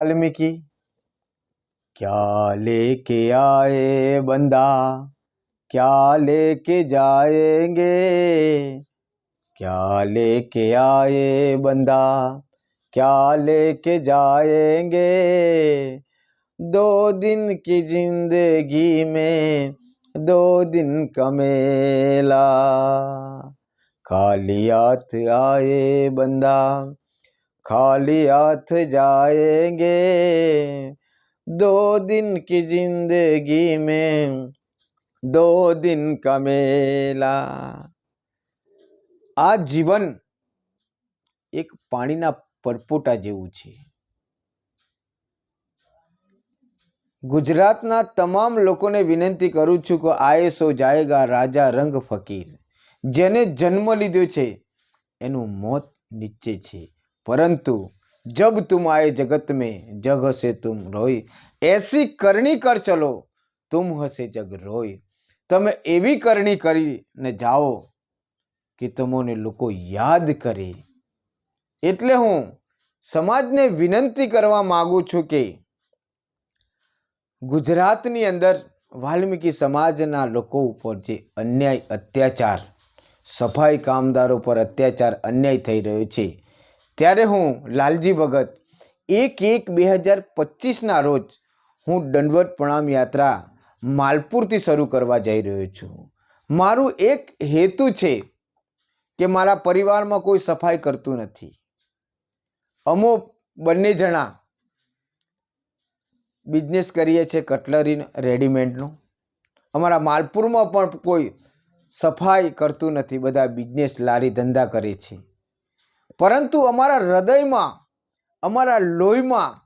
वाल्मीकि क्या लेके आए बंदा? क्या लेके जाएँगे? क्या लेके आए बंदा? क्या लेके जाएँगे? दो दिन की ज़िंदगी में, दो दिन का मेला। खाली हाथ आए बंदा। खाली हाथ जाएंगे दो दिन की जिंदगी में दो दिन का मेला આ જીવન એક પાણીના પરપોટા જેવું છે ગુજરાતના તમામ લોકોને વિનંતી કરું છું કે આયે સો જાયેગા રાજા રંગ ફકીર જેને જન્મ લીધો છે એનું મોત નિશ્ચય છે પરંતુ જબ તુમ આए જગત में જગ હશે તુમ રોય. એસી કરણી કર ચલો, તુમ હશે જગ રોય. તમે એવી કરણી કરીને જાઓ કે તમને લોકો યાદ કરે. એટલે હું સમાજને વિનંતી કરવા માગું છું કે ગુજરાતની અંદર વાલ્મીકી સમાજના લોકો ઉપર જે અન્યાય, અત્યાચાર, સફાઈ કામદારો પર અત્યાચાર, અન્યાય થઈ રહ્યો છે ત્યારે હું લાલજી ભગત એક એક બે હજાર પચીસના રોજ હું દંડવત પ્રણામ યાત્રા માલપુરથી શરૂ કરવા જઈ રહ્યો છું. મારું એક હેતુ છે કે મારા પરિવારમાં કોઈ સફાઈ કરતું નથી. અમો બંને જણા બિઝનેસ કરીએ છીએ કટલરી રેડીમેડનું અમારા માલપુરમાં પણ કોઈ સફાઈ કરતું નથી. બધા બિઝનેસ લારી ધંધા કરે છે. પરંતુ અમારા હૃદયમાં, અમારા લોહીમાં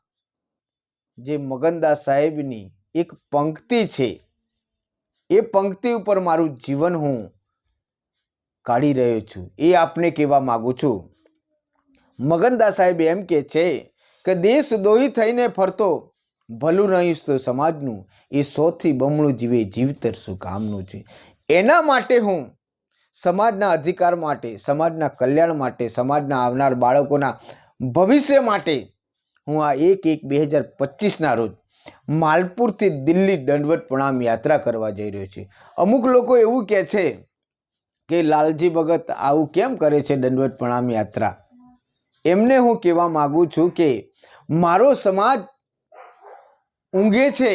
જે મગનદાસ સાહેબની એક પંક્તિ છે, એ પંક્તિ ઉપર મારું જીવન હું કાઢી રહ્યો છું, એ આપને કહેવા માગું છું. મગનદાસ સાહેબ એમ કે છે કે દેશ દોહી થઈને ફરતો, ભલું નહીં તો સમાજનું એ સૌથી બમણું જીવે જીવતર શું કામનું છે. એના માટે હું સમાજના અધિકાર માટે, સમાજના કલ્યાણ માટે, સમાજના આવનાર બાળકોના ભવિષ્ય માટે હું આ એક એક બે હજાર પચીસના રોજ માલપુરથી દિલ્હી દંડવત પ્રણામ યાત્રા કરવા જઈ રહ્યો છે. અમુક લોકો એવું કહે છે કે લાલજી ભગત આવું કેમ કરે છે દંડવત પ્રણામ યાત્રા? એમને હું કહેવા માગું છું કે મારો સમાજ ઊંઘે છે,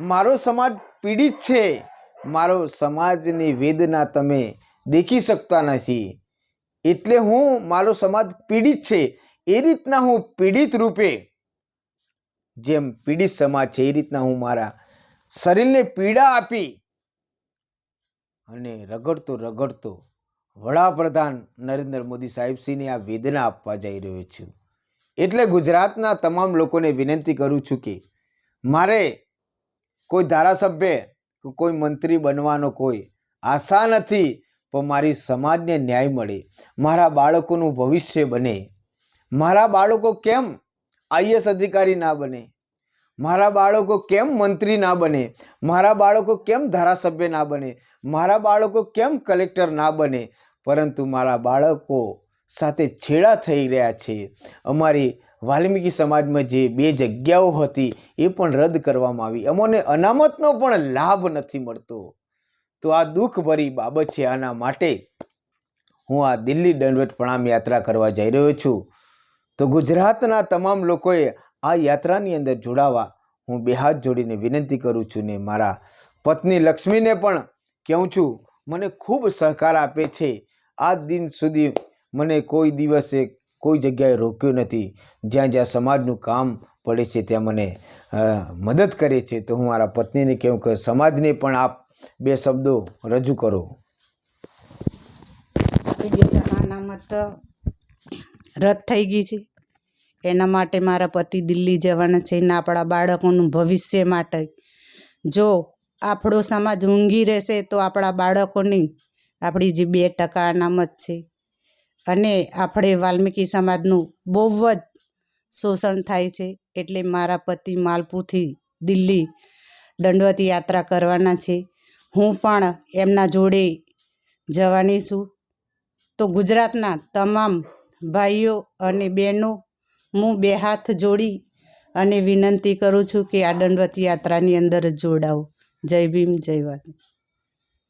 મારો સમાજ પીડિત છે, મારો સમાજની વેદના તમે દેખી શકતા નથી. એટલે હું, મારો સમાજ પીડિત છે. એ રીતના હું પીડિત રૂપે, જેમ પીડિત સમાજ છે, એ રીતના હું મારા શરીરને પીડા આપી અને રગડતો રગડતો વડાપ્રધાન નરેન્દ્ર મોદી સાહેબશ્રીને આ વેદના આપવા જઈ રહ્યો છું. એટલે ગુજરાતના તમામ લોકોને વિનંતી કરું છું કે મારે કોઈ ધારાસભ્ય, કોઈ મંત્રી બનવાનો કોઈ આશા નથી પણ મારી સમાજને ન્યાય મળે, મારા બાળકોનું ભવિષ્ય બને. મારા બાળકો કેમ આઈએસ અધિકારી ના બને? મારા બાળકો કેમ મંત્રી ના બને? મારા બાળકો કેમ ધારાસભ્ય ના બને? મારા બાળકો કેમ કલેક્ટર ના બને? પરંતુ મારા બાળકો સાથે છેડા થઈ રહ્યા છે. અમારી વાલ્મીકી સમાજમાં જે બે જગ્યાઓ હતી એ પણ રદ કરવામાં આવી. અમોને અનામતનો પણ લાભ નથી મળતો. તો આ દુઃખભરી બાબત છે આના માટે હું આ દિલ્હી દંડવત પ્રણામ યાત્રા કરવા જઈ રહ્યો છું. તો ગુજરાતના તમામ લોકોએ આ યાત્રાની અંદર જોડાવા હું બે હાથ જોડીને વિનંતી કરું છું ને મારા પત્ની લક્ષ્મીને પણ કહું છું, મને ખૂબ સહકાર આપે છે. આ દિન સુધી મને કોઈ દિવસે કોઈ જગ્યાએ રોક્યો નથી. જ્યાં જ્યાં સમાજનું કામ પડે છે ત્યાં મને મદદ કરે છે. તો હું મારા પત્નીને કહું કે સમાજને પણ આપ બે શબ્દો રજૂ કરો. અનામત રદ થઈ ગઈ છે. એના માટે મારા પતિ દિલ્હી જવાના છે ને આપણા બાળકોનું ભવિષ્ય માટે. જો આપણો સમાજ ઊંઘી રહેશે તો આપણા બાળકોની આપણી જે બે ટકા અનામત છે અને આપણે વાલ્મીકી સમાજનું બહુ જ શોષણ થાય છે એટલે મારા પતિ માલપુરથી દિલ્હી દંડવત યાત્રા કરવાના છે. હું પણ એમના જોડે જવાની છું. તો ગુજરાતના તમામ ભાઈઓ અને બહેનો, હું બે હાથ જોડી અને વિનંતી કરું છું કે આ દંડવત યાત્રાની અંદર જોડાઓ. જય ભીમ, જય વાલી